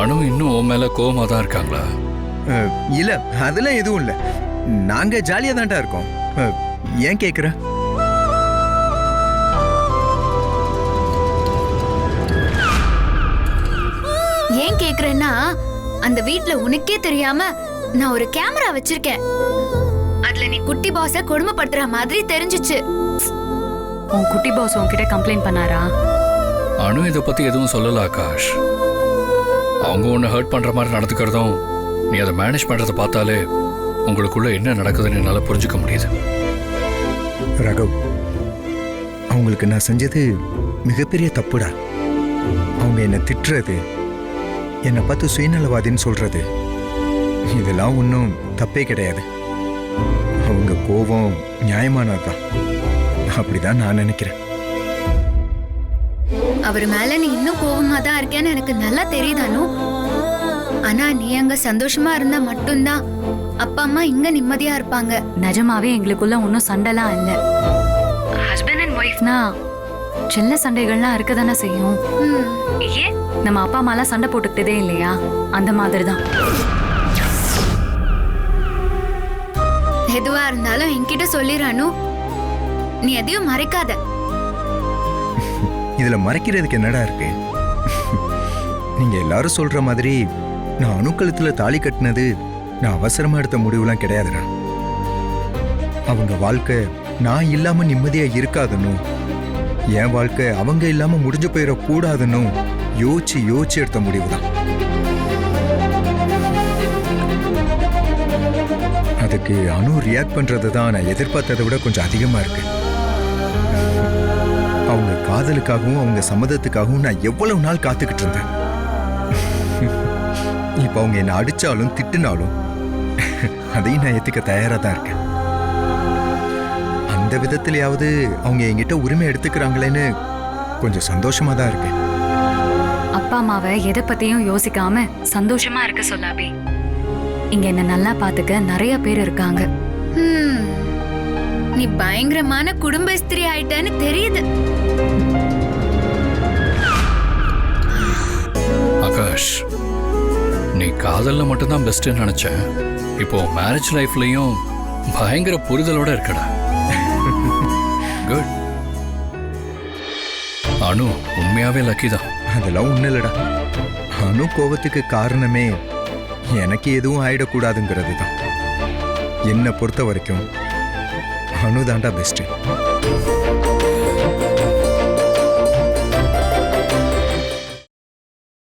அனு இன்னும் உன் மேல கோவமா தான் இருக்காங்களா இல்ல அதெல்லாம் எதுவும் இல்ல. நாங்க ஜாலியா தான்டா இருக்கோம். ஏன் கேக்குற? ஏன் கேக்குறேன்னா அந்த வீட்ல உனக்கே தெரியாம நான் ஒரு கேமரா வச்சிருக்கேன். அதுல நீ குட்டி பாஸ கொடுமைப்படுத்துற மாதிரி தெரிஞ்சுச்சு. உன் குட்டி பாஸ் உன்கிட்ட கம்ப்ளைண்ட் பண்ணாரா? அனு இதை பத்தி எதுவும் சொல்லல ஆகாஷ். அவங்க உன்னை ஹர்ட் பண்ணுற மாதிரி நடந்துக்கிறதும் நீ அதை மேனேஜ் பண்றதை பார்த்தாலே உங்களுக்குள்ள என்ன நடக்குதுன்னு என்னால் புரிஞ்சுக்க முடியுது. ரகவ் அவங்களுக்கு நான் செஞ்சது மிகப்பெரிய தப்புடா. அவங்க என்னை திட்டுறது என்னை பார்த்து சுயநலவாதின்னு சொல்றது இதெல்லாம் ஒன்றும் தப்பே கிடையாது. அவங்க கோபம் நியாயமானதுதான். அப்படிதான் நான் நினைக்கிறேன். அவர் மேல நீ இன்னும் கோவமா தான் இருக்கேன்னு எனக்கு நல்லா தெரியுதானு ஆனா நீ அங்க சந்தோஷமா இருந்தா மட்டும்தான். அப்பா அம்மா இங்க நிம்மதியா இருப்பாங்க. நிஜமாவே எங்களுக்குள்ள ஒன்றும் சண்டைலாம் இல்லை. ஹஸ்பண்ட் அண்ட் ஒய்ஃப்னா சின்ன சண்டைகள்லாம் இருக்க தானே செய்யும். ம், ஏன்? நம்ம அப்பா அம்மாலாம் சண்டை போட்டுக்கிட்டதே இல்லையா? அந்த மாதிரி தான் எதுவா இருந்தாலும் என்கிட்ட சொல்லிடுறானு நீ எதையும் மறைக்காத. இதுல மறைக்கிறதுக்கு என்னடா இருக்கு? நீங்க எல்லாரும் சொல்ற மாதிரி நான் அணுக்கழுத்துல தாலி கட்டினது நான் அவசரமா எடுத்த முடிவுலாம் கிடையாதுடா. அவங்க வாழ்க்கை நான் இல்லாம நிம்மதியா இருக்காதுன்னு என் வாழ்க்கை அவங்க இல்லாம முடிஞ்சு போயிடக்கூடாதுன்னு யோசிச்சு யோசிச்சு எடுத்த முடிவு தான் அதுக்கு அணு ரியாக்ட் பண்றது தான் நான் எதிர்பார்த்ததை விட கொஞ்சம் அதிகமா இருக்கு. அவங்க காதலுக்காகவும் அவங்க சம்மதத்துக்காகவும் நான் எவ்வளவு நாள் காத்துக்கிட்டு இருந்தேன். இப்போ அவங்க என்னை அடிச்சாலும் திட்டுனாலும் அதையும் நான் ஏத்துக்க தயாரா தான் இருக்கேன். அந்த விதத்திலேயாவது அவங்க என்கிட்ட உரிமை எடுத்துக்கிறாங்களேன்னு கொஞ்சம் சந்தோஷமா தான் இருக்கேன். அப்பா அம்மாவை எதை பத்தியும் யோசிக்காம சந்தோஷமா இருக்க சொல்லாபி. இங்க என்ன நல்லா பாத்துக்க நிறைய பேர் இருக்காங்க. ம், நீ பயங்கரமான குடும்ப ஸ்திரீ ஆயிட்டேன்னு தெரியுது. ஆகாஷ் நீ காதல்ல மட்டும்தான் பெஸ்ட்னு நினைச்சேன். இப்போ மேரேஜ் லைஃப்லயும் பயங்கர புரிதலோட இருக்கடா. குட் அனு உண்மையாவே லக்கி தான். அதெல்லாம் ஒண்ணும் இல்லடா. அணு கோபத்துக்கு காரணமே எனக்கு எதுவும் ஆயிடக்கூடாதுங்கிறது தான் என்னை பொறுத்த வரைக்கும் అను దాంట బెస్ట్.